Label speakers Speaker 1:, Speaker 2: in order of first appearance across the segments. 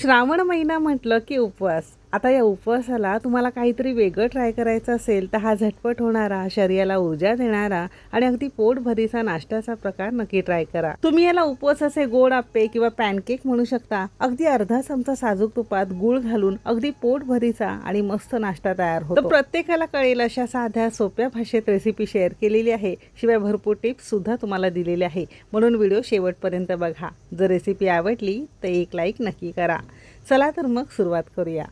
Speaker 1: श्रावण महिना म्हटलं की उपवास. आता या उपवासाला तुम्हाला काहीतरी वेगळं ट्राय करायचं असेल तर हा झटपट होणारा शरीराला ऊर्जा देणारा आणि अगदी पोटभरीचा नाश्त्याचा प्रकार नक्की ट्राय करा. तुम्ही याला उपवासाचे गोड आप्पे किंवा पॅनकेक म्हणू शकता. अगदी अर्धा चमचा साजूक तुपात गुळ घालून अगदी पोटभरीचा आणि मस्त नाश्ता तयार होतो. प्रत्येकाला कळेल अशा साध्या सोप्या भाषेत रेसिपी शेअर केलेली आहे. शिवाय भरपूर टिप्स सुद्धा तुम्हाला दिलेले आहे. म्हणून व्हिडिओ शेवटपर्यंत बघा. जर रेसिपी आवडली तर एक लाईक नक्की करा. चला तर मग सुरुवात करूया.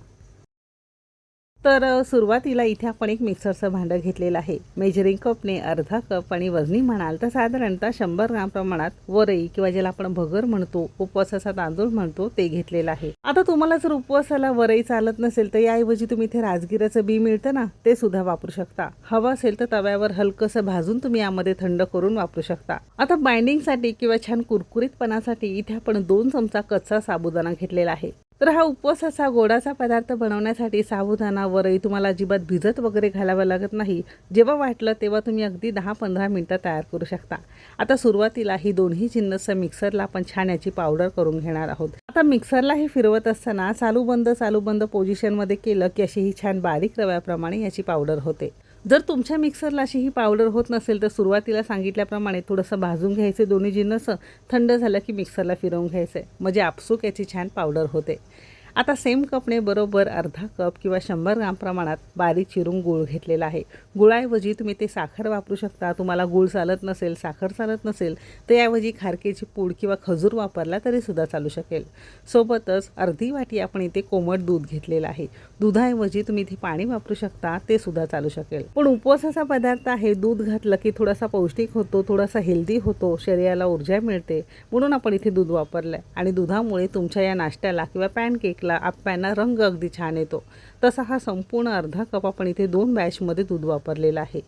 Speaker 1: तर सुरुवातीला इथे आपण एक मिक्सरचं भांडं घेतलेलं आहे. मेजरिंग कपने अर्धा कप आणि वजनी म्हणाल तर साधारणतः शंभर ग्राम प्रमाणात वरई किंवा ज्याला आपण भगर म्हणतो उपवासाचा तांदूळ म्हणतो ते घेतलेलं आहे. आता तुम्हाला जर उपवासाला वरई चालत नसेल तर याऐवजी तुम्ही इथे राजगिराचं बी मिळतं ना ते सुद्धा वापरू शकता. हवं असेल तर तव्यावर हलकंसं भाजून तुम्ही यामध्ये थंड करून वापरू शकता. आता बाइंडिंगसाठी किंवा छान कुरकुरीतपणासाठी इथे आपण दोन चमचा कच्चा साबुदाणा घेतलेला आहे. तर हा उपवास असा गोडाचा पदार्थ बनवण्यासाठी साबुदाणा वरई तुम्हाला अजिबात भिजत वगैरे घालावं लागत नाही. जेव्हा वाटलं तेव्हा तुम्ही अगदी दहा पंधरा मिनटं तयार करू शकता. आता सुरुवातीला ही दोन्ही जिन्नस मिक्सरला आपण छान याची पावडर करून घेणार आहोत. आता मिक्सरला हे फिरवत असताना चालू बंद चालू बंद पोझिशनमध्ये केलं की अशी ही छान बारीक रव्याप्रमाणे याची पावडर होते. जर तुमच्या मिक्सरला अशी ही पावडर होत नसेल तर सुरुवातीला सांगितल्याप्रमाणे थोडंसं भाजून घ्यायचे. दोन्ही जिन्नसं थंड झालं की मिक्सरला फिरवून घ्यायचं आहे म्हणजे आपसूक याची छान पावडर होते. आता सेम कपने बरोबर अर्धा कप किंवा शंभर ग्राम प्रमाणात बारीक चिरून गूळ घेतलेला आहे. गुळाऐवजी तुम्ही ते साखर वापरू शकता. तुम्हाला गूळ चालत नसेल साखर चालत नसेल तर याऐवजी खारकेची पूड किंवा खजूर वापरला तरीसुद्धा चालू शकेल. सोबतच अर्धी वाटी आपण इथे कोमट दूध घेतलेलं आहे. दुधाऐवजी तुम्ही इथे पाणी वापरू शकता ते सुद्धा चालू शकेल. पण उपवासाचा पदार्थ आहे दूध घातलं की थोडासा पौष्टिक होतो थोडासा हेल्दी होतो शरीराला ऊर्जा मिळते म्हणून आपण इथे दूध वापरलं आहे आणि दुधामुळे तुमच्या या नाश्त्याला किंवा पॅनकेकला आप्यांना रंग अगदी छान येतो. तसा हा संपूर्ण अर्धा कप आपण इथे दोन बॅचमध्ये दूध वापरलेलं आहे.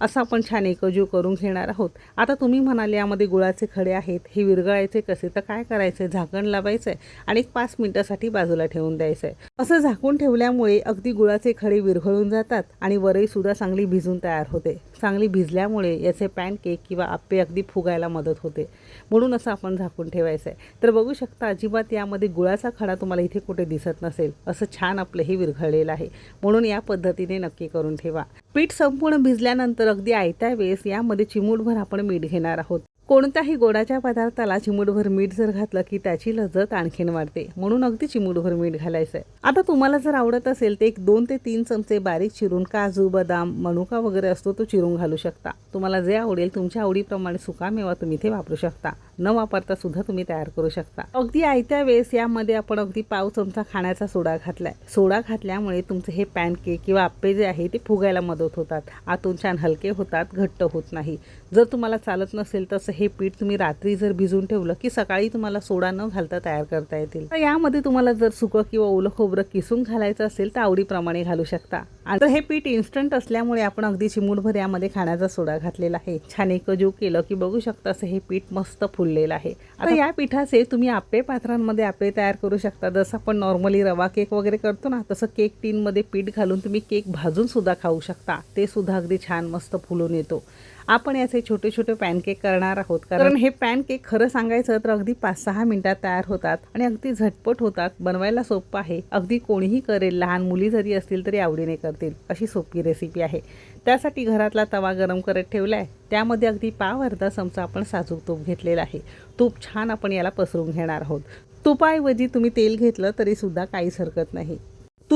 Speaker 1: असं आपण छान एकजीव करून घेणार आहोत. आता तुम्ही म्हणाले यामध्ये गुळाचे खडे आहेत हे विरघळायचे कसे? तर काय करायचं आहे झाकण लावायचं आहे आणि एक पाच मिनिटासाठी बाजूला ठेवून द्यायचं आहे असं झाकून ठेवल्यामुळे अगदी गुळाचे खडे विरघळून जातात आणि वरईसुद्धा चांगली भिजून तयार होते. चांगली भिजल्यामुळे याचे पॅनकेक किंवा आप्पे अगदी फुगायला मदत होते. म्हणून असं आपण झाकून ठेवायचं आहे तर बघू शकता अजिबात यामध्ये गुळाचा खडा तुम्हाला इथे कुठे दिसत नसेल. असं छान आपलं हे विरघळलेलं आहे. म्हणून या पद्धतीने नक्की करून ठेवा. पीठ संपूर्ण भिजल्यानंतर अगदी आयत्या वेळेस यामध्ये चिमूटभर आपण मीठ घेणार आहोत. कोणत्याही गोडाच्या पदार्थाला चिमूटभर मीठ जर घातलं की त्याची लजत आणखीन वाढते. म्हणून अगदी चिमूटभर मीठ घालायचं आहे आता तुम्हाला जर आवडत असेल तर एक दोन ते तीन चमचे बारीक चिरून काजू बदाम मनुका वगैरे असतो तो चिरून घालू शकता. तुम्हाला जे आवडेल तुमच्या आवडीप्रमाणे सुकामेवा तुम्ही इथे वापरू शकता. न वापरता सुद्धा तुम्ही तयार करू शकता. अगदी आयत्या वेळेस यामध्ये आपण अगदी पाव चमचा खाण्याचा सोडा घातलाय. सोडा घातल्यामुळे तुमचे हे पॅनकेक किंवा आप्पे जे आहे ते फुगायला मदत होतात. आतून छान हलके होतात घट्ट होत नाही. जर तुम्हाला चालत नसेल तसं हे पीठ तुम्ही रात्री जर भिजून ठेवलं की सकाळी तुम्हाला सोडा न घालता तयार करता येतील. तर यामध्ये तुम्हाला जर सुकं किंवा ओलं खोबरं किसून घालायचं असेल तर आवडीप्रमाणे घालू शकता. आता हे पीठ इन्स्टंट असल्यामुळे आपण अगदी चिमूटभर यामध्ये खाण्याचा सोडा घातलेला आहे. छान एकजीव केलं की बघू शकता असं हे पीठ मस्त फुललेलं आहे. आता या पिठाचे तुम्ही आप्पे पात्रांमध्ये आप्पे तयार करू शकता. जसं आपण नॉर्मली रवा केक वगैरे करतो ना तसं केक टीनमध्ये पीठ घालून तुम्ही केक भाजून सुद्धा खाऊ शकता. ते सुद्धा अगदी छान मस्त फुलून येतो. आपण याचे छोटे छोटे पॅनकेक करणार आहोत. कारण हे पॅनकेक खरं सांगायचं तर अगदी पाच सहा मिनिटात तयार होतात आणि अगदी झटपट होतात. बनवायला सोपं आहे. अगदी कोणीही करेल. लहान मुली जरी असतील तरी आवडीने करतील. अशी सोपी रेसिपी आहे. त्यासाठी घरातला तवा गरम करत ठेवला आहे त्यामध्ये अगदी पाव अर्धा चमचा आपण साजूक तूप घेतलेला आहे. तूप छान आपण याला पसरून घेणार आहोत. तुपाऐवजी तुम्ही तेल घेतलं तरी सुद्धा काहीच हरकत नाही.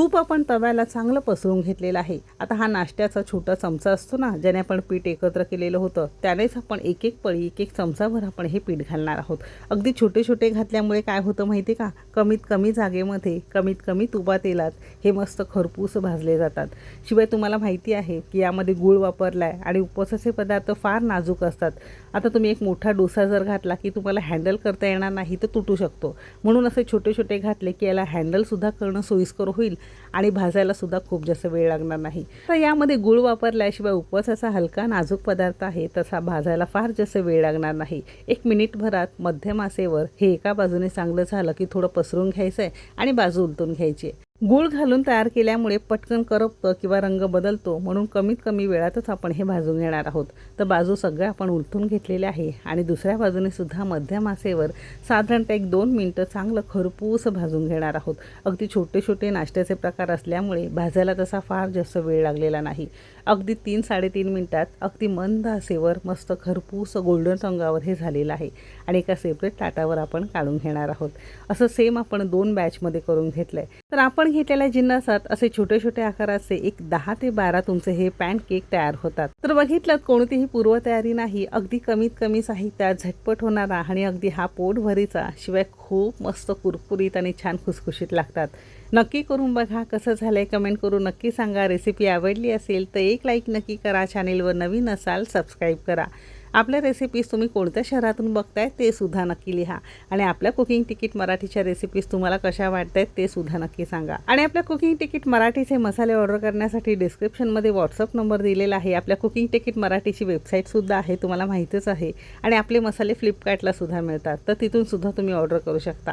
Speaker 1: तूप आपण तव्याला चांगलं पसरून घेतलेलं आहे. आता हा नाश्त्याचा छोटा चमचा असतो ना ज्याने आपण पीठ एकत्र केलेलं होतं त्यानेच आपण एक एक पळी एक एक चमचाभर आपण हे पीठ घालणार आहोत. अगदी छोटे छोटे घातल्यामुळे काय होतं माहिती का? कमीत कमी जागेमध्ये कमीत कमी तुपा तेलात हे मस्त खरपूस भाजले जातात. शिवाय तुम्हाला माहिती आहे की यामध्ये गूळ वापरला आहे आणि उपवासाचे पदार्थ फार नाजूक असतात. आता तुम्ही एक मोठा डोसा जर घातला की तुम्हाला हँडल करता येणार नाही तर तुटू शकतो. म्हणून असे छोटे छोटे घातले की याला हँडलसुद्धा करणं सोयीस्कर होईल. आणि भाजायलासुद्धा खूप जास्त वेळ लागणार नाही. तर यामध्ये गुळ वापरल्याशिवाय उपवासाचा हलका नाजूक पदार्थ आहे तसा भाजायला फार जास्त वेळ लागणार नाही. एक मिनिटभरात मध्यम आसेवर हे एका बाजूने चांगलं झालं की थोडं पसरून घ्यायचं आहे आणि बाजू उलटून घ्यायची. गूळ घालून तयार केल्यामुळे पटकन करपतं किंवा रंग बदलतो म्हणून कमीत कमी वेळातच आपण हे भाजून घेणार आहोत. तर बाजू सगळ्या आपण उलटून घेतलेले आहे आणि दुसऱ्या बाजूने सुद्धा मध्यम आसेवर साधारणतः एक दोन मिनटं चांगलं खरपूस भाजून घेणार आहोत. अगदी छोटे छोटे नाश्त्याचे प्रकार असल्यामुळे भाजायला तसा फार जास्त वेळ लागलेला नाही. अगदी तीन साडेतीन मिनटात अगदी मंद असेवर मस्त खरपूस गोल्डन रंगावर हे झालेलं आहे आणि एका सेपरेट ताटावर आपण काढून घेणार आहोत. असं सेम आपण दोन बॅचमध्ये करून घेतलं आहे तर आपण घेतलेल्या जिन्नसात असे छोटे छोटे आकाराचे एक दहा ते बारा तुमचे हे पॅन केक तयार होतात. तर बघितलं कोणतीही पूर्वतयारी नाही अगदी कमीत कमी साहित्यात झटपट होणारा आणि अगदी हा पोटभरीचा शिवाय खूप मस्त कुरकुरीत आणि छान खुसखुशीत लागतात. नक्की करून बघा कसं झालंय. कमेंट करून नक्की सांगा. रेसिपी आवडली असेल तर एक लाईक नक्की करा. चॅनेलवर नवीन असाल सबस्क्राईब करा. आपल्या रेसिपीज तुम्ही कोणत्या शहरातून बघताय ते सुद्धा नक्की लिहा. आणि आपल्या कुकिंग तिकीट मराठीच्या रेसिपीज तुम्हाला कशा वाटतायत ते सुद्धा नक्की सांगा. आणि आपल्या कुकिंग तिकीट मराठीचे मसाले ऑर्डर करण्यासाठी डिस्क्रिप्शनमध्ये व्हॉट्सअप नंबर दिलेला आहे. आपल्या कुकिंग तिकीट मराठीची वेबसाईटसुद्धा आहे तुम्हाला माहितीच आहे. आणि आपले मसाले फ्लिपकार्टला सुद्धा मिळतात. तर तिथून सुद्धा तुम्ही ऑर्डर करू शकता.